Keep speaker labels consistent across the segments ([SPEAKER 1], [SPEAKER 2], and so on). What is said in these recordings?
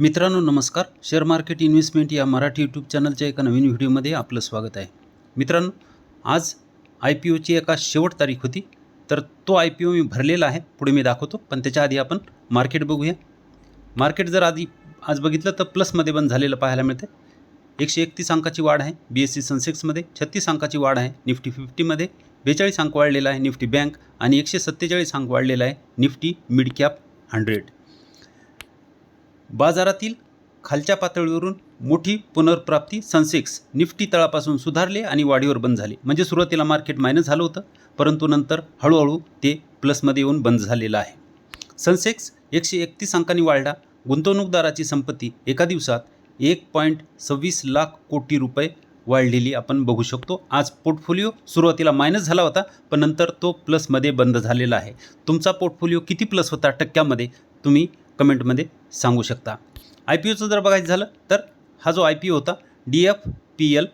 [SPEAKER 1] मित्रांनो नमस्कार. Share market investment या मराठी यूट्यूब चॅनलच्या एका नवीन व्हिडिओमध्ये आपलं स्वागत आहे. मित्रांनो आज आय पी ओची एका शेवट तारीख होती तर तो आय पी ओ मी भरलेला आहे पुढे मी दाखवतो पण त्याच्या आधी आपण मार्केट बघूया. मार्केट जर आधी आज बघितलं तर प्लसमध्ये बंद झालेलं पाहायला मिळते एकशे एकतीस अंकाची वाढ आहे बी एस सी सेन्सेक्समध्ये छत्तीस अंकाची वाढ आहे निफ्टी फिफ्टीमध्ये बेचाळीस अंक वाढलेला आहे निफ्टी बँक आणि एकशे सत्तेचाळीस अंक वाढलेला आहे निफ्टी मिड कॅप हंड्रेड बाजारातील खालच्या पातळीवरून मोठी पुनर्प्राप्ती सनसेक्स निफ्टी तळापासून सुधारले आणि वाढीवर बंद झाले. म्हणजे सुरुवातीला मार्केट मायनस झालं होतं परंतु नंतर हळूहळू ते प्लसमध्ये येऊन बंद झालेलं आहे. सनसेक्स एकशे एकतीस अंकांनी वाढला. गुंतवणूकदाराची संपत्ती एका दिवसात एक पॉईंट सव्वीस लाख कोटी रुपये वाढलेली आपण बघू शकतो. आज पोर्टफोलिओ सुरुवातीला मायनस झाला होता पण नंतर तो प्लसमध्ये बंद झालेला आहे. तुमचा पोर्टफोलिओ किती प्लस होता टक्क्यामध्ये तुम्ही कमेंटमध्ये सांगू शकता. आय पी ओचं जर बघायचं झालं तर हा जो आय पी ओ होता डी एफ पी एल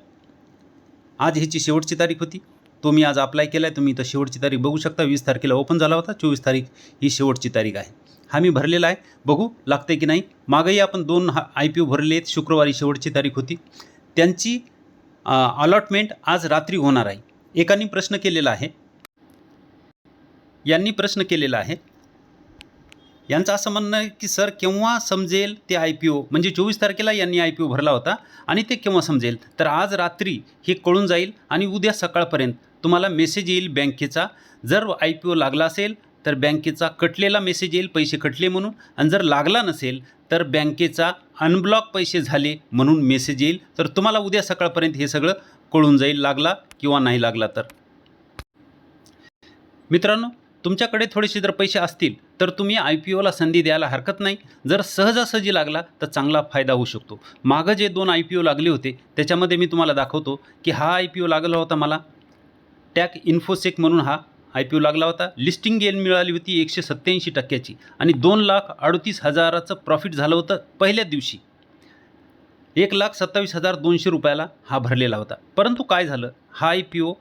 [SPEAKER 1] आज ह्याची शेवटची तारीख होती. तो मी आज अप्लाय केला आहे तुम्ही इथं शेवटची तारीख बघू शकता. वीस तारखेला ओपन झाला होता चोवीस तारीख ही शेवटची तारीख आहे. हा मी भरलेला आहे. बघू लागते की नाही. मागंही आपण दोन हा आय पी ओ भरले आहेत शुक्रवारी शेवटची तारीख होती. त्यांची अलॉटमेंट आज रात्री होणार आहे. एकानी प्रश्न केलेला आहे. यांनी प्रश्न केलेला आहे. यांचं असं म्हणणं आहे की सर केव्हा समजेल ते आय पी ओ म्हणजे चोवीस तारखेला यांनी आय पी ओ भरला होता आणि ते केव्हा समजेल? तर आज रात्री हे कळून जाईल आणि उद्या सकाळपर्यंत तुम्हाला मेसेज येईल बँकेचा. जर आय पी ओ लागला असेल तर बँकेचा कटलेला मेसेज येईल पैसे कटले म्हणून. आणि जर लागला नसेल तर बँकेचा अनब्लॉक पैसे झाले म्हणून मेसेज येईल. तर तुम्हाला उद्या सकाळपर्यंत हे सगळं कळून जाईल लागला किंवा नाही लागला तर. मित्रांनो तुमच्याकडे थोडेसे जर पैसे असतील तर तुम्ही आय पी ओला संधी द्यायला हरकत नाही. जर सहजासहजी लागला तर चांगला फायदा होऊ शकतो. मागं जे दोन आय पी ओ लागले होते त्याच्यामध्ये मी तुम्हाला दाखवतो की हा आय पी ओ लागला होता मला. टॅक इन्फोसेक म्हणून हा आय पी ओ लागला होता. लिस्टिंग गेन मिळाली होती एकशे सत्त्याऐंशी टक्क्याची आणि दोन लाख अडतीस हजाराचं प्रॉफिट झालं होतं पहिल्याच दिवशी. एक लाख सत्तावीस हजार दोनशे रुपयाला हा भरलेला होता. परंतु काय झालं? हा आय पी ओ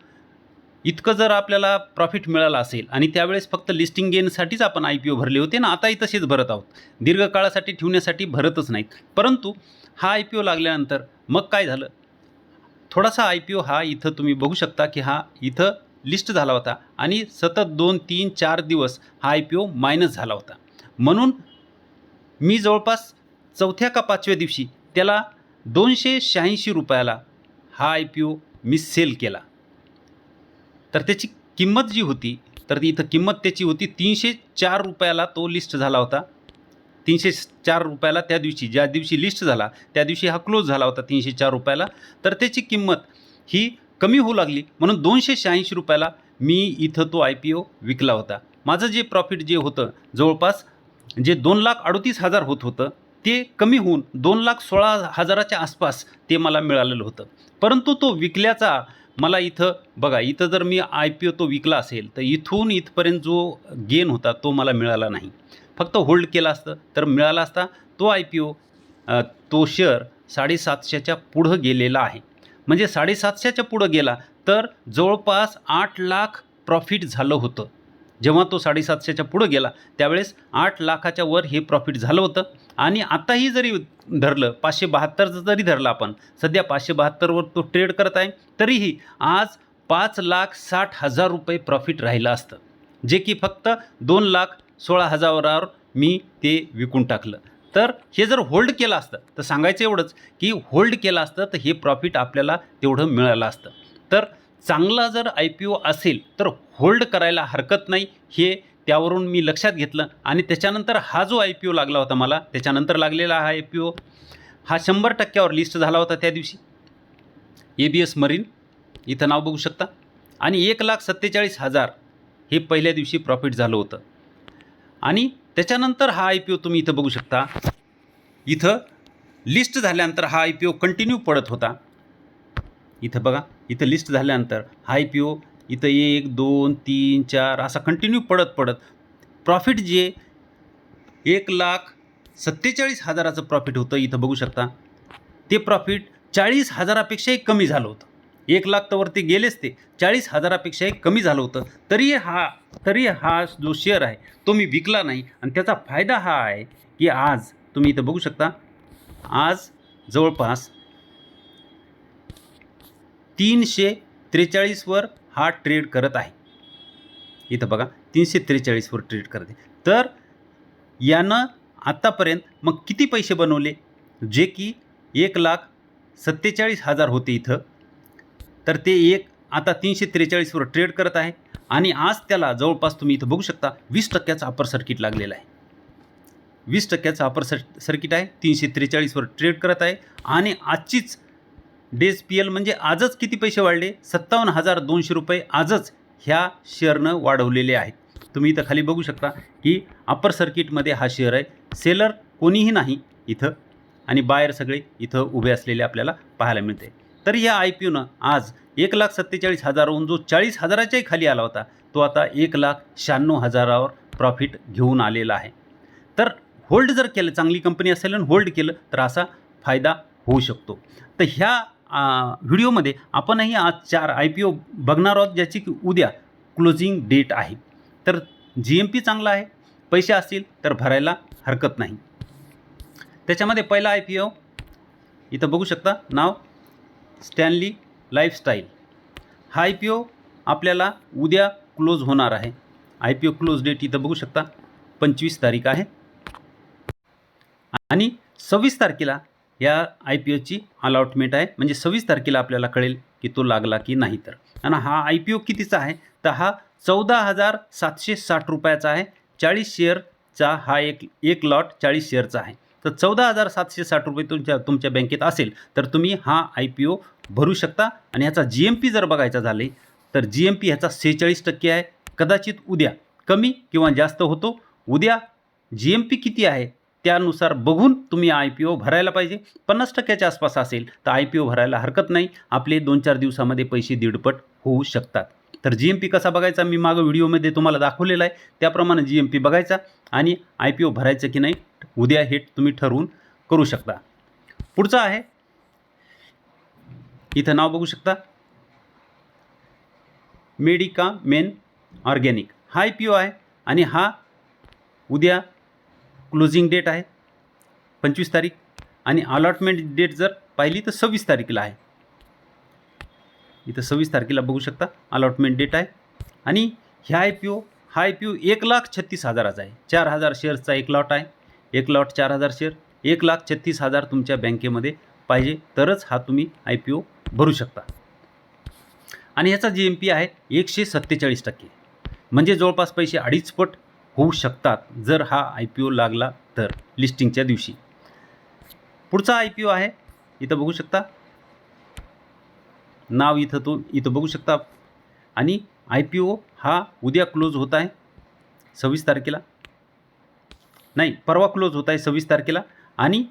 [SPEAKER 1] इतकं जर आपल्याला प्रॉफिट मिळालं असेल आणि त्यावेळेस फक्त लिस्टिंग गेनसाठीच आपण आय पी ओ भरले होते ना आताही तसेच भरत आहोत. दीर्घकाळासाठी ठेवण्यासाठी भरतच नाहीत. परंतु हा आय पी ओ लागल्यानंतर मग काय झालं? थोडासा आय पी ओ हा इथं तुम्ही बघू शकता की हा इथं लिस्ट झाला होता आणि सतत दोन तीन चार दिवस हा आय पी ओ मायनस झाला होता. म्हणून मी जवळपास चौथ्या का पाचव्या दिवशी त्याला दोनशे शहाऐंशी रुपयाला हा आय पी ओ मी सेल केला. तर त्याची किंमत जी होती तर ती इथं किंमत त्याची होती तीनशे चार रुपयाला तो लिस्ट झाला होता. तीनशे चार रुपयाला त्या दिवशी ज्या दिवशी लिस्ट झाला त्या दिवशी हा क्लोज झाला होता तीनशे चार रुपयाला. तर त्याची किंमत ही कमी होऊ लागली म्हणून दोनशे शहाऐंशी रुपयाला मी इथं तो आय पी ओ विकला होता. माझं जे प्रॉफिट जे होतं जवळपास जे दोन लाख अडतीस हजार होत होतं ते कमी होऊन दोन लाख सोळा हजाराच्या आसपास ते मला मिळालेलं होतं. परंतु तो विकल्याचा मला इथं बघा इथं जर मी आय पी ओ तो विकला असेल तर इथून इथपर्यंत जो गेन होता तो मला मिळाला नाही. फक्त होल्ड केला असतं तर मिळाला असता तो आय पी ओ तो शेअर साडेसातशेच्या पुढं गेलेला आहे. म्हणजे साडेसातशेच्या पुढं गेला तर जवळपास आठ लाख प्रॉफिट झालं होतं. जेव्हा तो साडेसातशेच्या पुढं गेला त्यावेळेस आठ लाखाच्या वर हे प्रॉफिट झालं होतं. आणि आताही जरी धरलं पाचशे बहात्तरचं जरी धरलं आपण सध्या पाचशे बहात्तरवर तो ट्रेड करत आहे तरीही आज पाच लाख साठ हजार रुपये प्रॉफिट राहिलं असतं. जे की फक्त दोन लाख सोळा हजारावर मी ते विकून टाकलं. तर हे जर होल्ड केलं असतं तर सांगायचं एवढंच की होल्ड केलं असतं तर हे प्रॉफिट आपल्याला तेवढं मिळालं असतं. तर चांगला जर आय पी ओ असेल तर होल्ड करायला हरकत नाही हे त्यावरून मी लक्षात घेतलं आणि त्याच्यानंतर हा जो आय पी ओ लागला होता मला त्याच्यानंतर लागलेला हा आय पी ओ हा शंभर टक्क्यावर लिस्ट झाला होता त्या दिवशी. ए बी एस मरीन इथं नाव बघू शकता. आणि एक लाख सत्तेचाळीस हजार हे पहिल्या दिवशी प्रॉफिट झालं होतं. आणि त्याच्यानंतर हा आय पी ओ तुम्ही इथं बघू शकता. इथं लिस्ट झाल्यानंतर हा आय पी ओ कंटिन्यू पडत होता. इथं बघा इथं लिस्ट झाल्यानंतर हा आय पी ओ इथं एक दोन तीन चार असा कंटिन्यू पडत पडत. प्रॉफिट जे एक लाख सत्तेचाळीस हजाराचं प्रॉफिट होतं इथं बघू शकता. ते प्रॉफिट चाळीस हजारापेक्षाही कमी झालं होतं. एक लाख तर वरती गेलेच ते. चाळीस हजारापेक्षाही कमी झालं होतं. तरी हा तरी हा जो शेअर आहे तो मी विकला नाही. आणि त्याचा फायदा हा आहे की आज तुम्ही इथं बघू शकता आज जवळपास तीनशे त्रेचाळीसवर हा ट्रेड करत आहे. इथं बघा तीनशे त्रेचाळीसवर ट्रेड करते तर यानं आत्तापर्यंत मग किती पैसे बनवले? जे की एक लाख सत्तेचाळीस हजार होते इथं. तर ते एक आता तीनशे त्रेचाळीसवर ट्रेड करत आहे. आणि आज त्याला जवळपास तुम्ही इथं बघू शकता वीस टक्क्याचं अपर सर्किट लागलेलं आहे. वीस टक्क्याचं अपर सर सर्किट आहे तीनशे त्रेचाळीसवर ट्रेड करत आहे. आणि आजचीच डेज पी एल म्हणजे आजच किती पैसे वाढले? सत्तावन्न हजार दोनशे रुपये आजच ह्या शेअरनं वाढवलेले आहेत. तुम्ही इथं खाली बघू शकता की अपर सर्किटमध्ये हा शेअर आहे. सेलर कोणीही नाही इथं आणि बायर सगळे इथं उभे असलेले आपल्याला पाहायला मिळते. तर या आय पी ओनं आज एक लाख सत्तेचाळीस हजाराहून जो चाळीस हजाराच्याही खाली आला होता तो आता एक लाख शहाण्णव हजारावर प्रॉफिट घेऊन आलेला आहे. तर होल्ड जर केलं चांगली कंपनी असेल आणि होल्ड केलं तर असा फायदा होऊ शकतो. तर ह्या व्हिडिओमध्ये आपणही आज चार आय पी ओ बघणार आहोत ज्याची की उद्या क्लोजिंग डेट आहे. तर जी एम पी चांगला आहे पैसे असतील तर भरायला हरकत नाही. त्याच्यामध्ये पहिला आय पी ओ इथं बघू शकता नाव स्टॅनली लाईफस्टाईल हा आय पी ओ आपल्याला उद्या क्लोज होणार आहे. I P O close date इथं बघू शकता पंचवीस तारीख आहे. आणि सव्वीस तारखेला या आय पी ओची अलॉटमेंट आहे. म्हणजे सव्वीस तारखेला आपल्याला कळेल की तो लागला की नाही तर. आणि हा आय पी ओ कितीचा आहे? तर हा चौदा हजार सातशे साठ रुपयाचा आहे. चाळीस शेअरचा हा एक एक लॉट चाळीस शेअरचा आहे. तर चौदा हजार सातशे साठ रुपये तुमच्या तुमच्या बँकेत असेल तर तुम्ही हा आय पी ओ भरू शकता. आणि ह्याचा जी एम पी जर बघायचा झाले तर जी एम पी ह्याचा सेहेचाळीस टक्के आहे. कदाचित उद्या कमी किंवा जास्त होतो. उद्या जी एम पी किती आहे? त्यानुसार बघून तुम्ही आय पी ओ भरायला पाहिजे. पन्नास टक्क्याच्या आसपास असेल तर आय पी ओ भरायला हरकत नाही. आपले दोन चार दिवसामध्ये पैसे दीडपट होऊ शकतात. तर जी एम पी कसा बघायचा मी मागं व्हिडिओमध्ये तुम्हाला दाखवलेला आहे. त्याप्रमाणे जी एम पी बघायचा आणि आय पी ओ भरायचं की नाही उद्या हे तुम्ही ठरवून करू शकता. पुढचं आहे. इथं नाव बघू शकता. Medicamen organic. हा आय पी ओ आहे आणि हा उद्या क्लोजिंग डेट आहे पंचवीस तारीख. आणि अलॉटमेंट डेट जर पाहिली तर सव्वीस तारखेला आहे. इथं सव्वीस तारखेला बघू शकता अलॉटमेंट डेट आहे. आणि ह्या आय पी ओ हा आय पी ओ एक लाख छत्तीस हजाराचा आहे. चार हजार शेअर्सचा एक लॉट आहे. एक लॉट चार हजार शेअर एक लाख छत्तीस हजार तुमच्या बँकेमध्ये पाहिजे तरच हा तुम्ही आय पी ओ भरू शकता. आणि ह्याचा जी एम पी आहे एकशे सत्तेचाळीस टक्के. म्हणजे जवळपास पैसे अडीच पट होऊ शकतात. जर हा आय पी ओ लागला तर लिस्टिंगच्या दिवशी. पुढचा आय पी ओ आहे. इथं बघू शकता. नाव इथं तो इथं बघू शकता. आणि आय पी ओ हा उद्या क्लोज होत आहे. सव्वीस तारखेला. नाही परवा क्लोज होत आहे सव्वीस तारखेला. आणि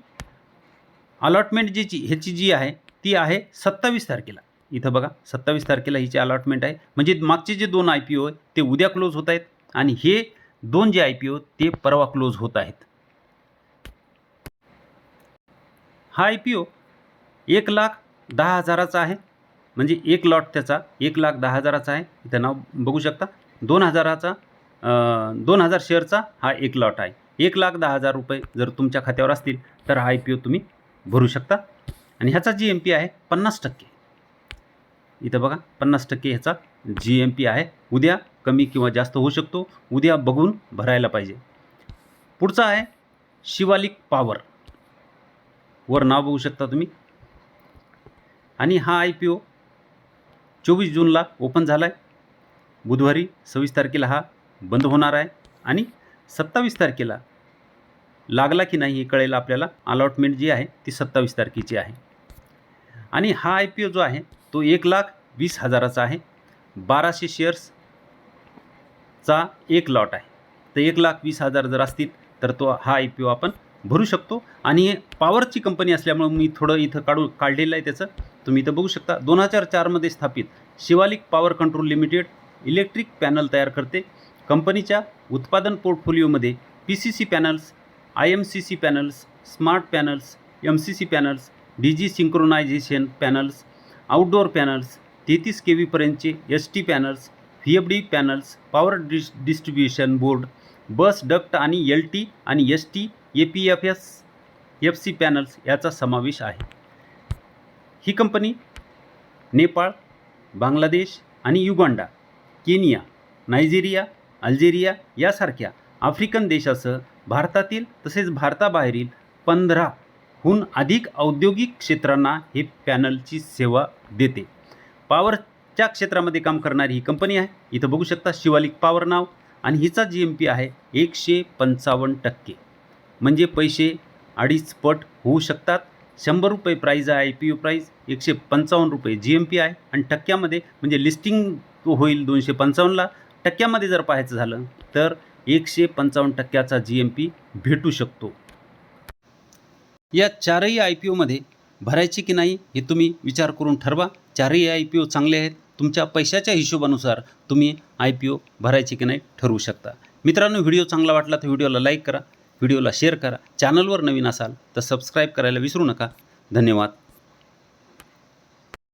[SPEAKER 1] अलॉटमेंट जी जी ह्याची जी आहे ती आहे सत्तावीस तारखेला. इथं बघा सत्तावीस तारखेला हिची अलॉटमेंट आहे. म्हणजे मागचे जे दोन आय पी ओ आहे ते उद्या क्लोज होत आहेत. आणि हे दोन जे आय पी ओ ते परवा क्लोज होत आहेत. हा आय पी ओ एक लाख दहा हजाराचा आहे. म्हणजे एक लॉट त्याचा एक लाख दहा हजाराचा आहे. इथं नाव बघू शकता. दोन हजाराचा दोन हजार शेअरचा हा एक लॉट आहे. एक लाख दहा हजार रुपये जर तुमच्या खात्यावर असतील तर हा आय पी ओ तुम्ही भरू शकता. आणि ह्याचा जी एम पी आहे पन्नास टक्के. इथं बघा पन्नास टक्के ह्याचा जी एम पी आहे. उद्या कमी किंवा जास्त होऊ शकतो. उद्या बघून भरायला पाहिजे. पुढचा आहे शिवालिक पॉवर. वर नाव बघू शकता तुम्ही. आणि हा आय पी ओ चोवीस जूनला ओपन झाला आहे बुधवारी सव्वीस तारखेला हा बंद होणार आहे. आणि सत्तावीस तारखेला लागला की नाही हे कळेल आपल्याला. अलॉटमेंट जी आहे ती सत्तावीस तारखेची आहे. आणि हा आय पी ओ जो आहे तो एक लाख वीस हजाराचा आहे. बाराशे शेअर्स चा एक लॉट आहे. तर एक लाख वीस हजार जर असतील तर तो हा आय पी ओ आपण भरू शकतो. आणि पॉवरची कंपनी असल्यामुळे मी थोडं इथं काढू काढलेलं आहे त्याचं. तुम्ही इथं बघू शकता. दोन हजार चारमध्ये स्थापित Shivalik power control limited electric panel तयार करते. कंपनीच्या उत्पादन पोर्टफोलिओमध्ये P C C panels I M C C panels smart panels M C C panels D G synchronisation panels outdoor panels तेहतीस K व्हीपर्यंतचे S T panels V F D panels power dis distribution board bus duct आणि L T आणि S T A P F S F C panels याचा समावेश आहे. ही कंपनी नेपाळ बांगलादेश आणि Uganda Kenya Nigeria Algeria यासारख्या आफ्रिकन देशासह भारतातील तसेच भारताबाहेरील पंधराहून अधिक औद्योगिक क्षेत्रांना हे पॅनलची सेवा देते. त्या क्षेत्रामध्ये काम करणारी ही कंपनी आहे इथं बघू शकता शिवालिक पॉवर नाव आणि हिचा जी एम पी आहे एकशे पंचावन्न टक्के. म्हणजे पैसे अडीच पट होऊ शकतात. शंभर रुपये प्राईज आहे आय पी ओ प्राईज एकशे पंचावन्न रुपये जी एम पी आहे आणि टक्क्यामध्ये म्हणजे लिस्टिंग होईल दोनशे पंचावन्नला टक्क्यामध्ये जर पाहायचं झालं तर एकशे पंचावन्न टक्क्याचा जी एम पी भेटू शकतो. या चारही आय पी ओमध्ये भरायचे की नाही हे तुम्ही विचार करून ठरवा. चारही आय पी ओ चांगले आहेत. तुमच्या पैशाच्या हिशोबानुसार तुम्ही आय पी ओ भरायचे की नाही ठरवू शकता. मित्रांनो व्हिडिओ चांगला वाटला तर व्हिडिओला लाईक करा व्हिडिओला शेअर करा. चॅनलवर नवीन असाल तर सबस्क्राईब करायला विसरू नका. धन्यवाद.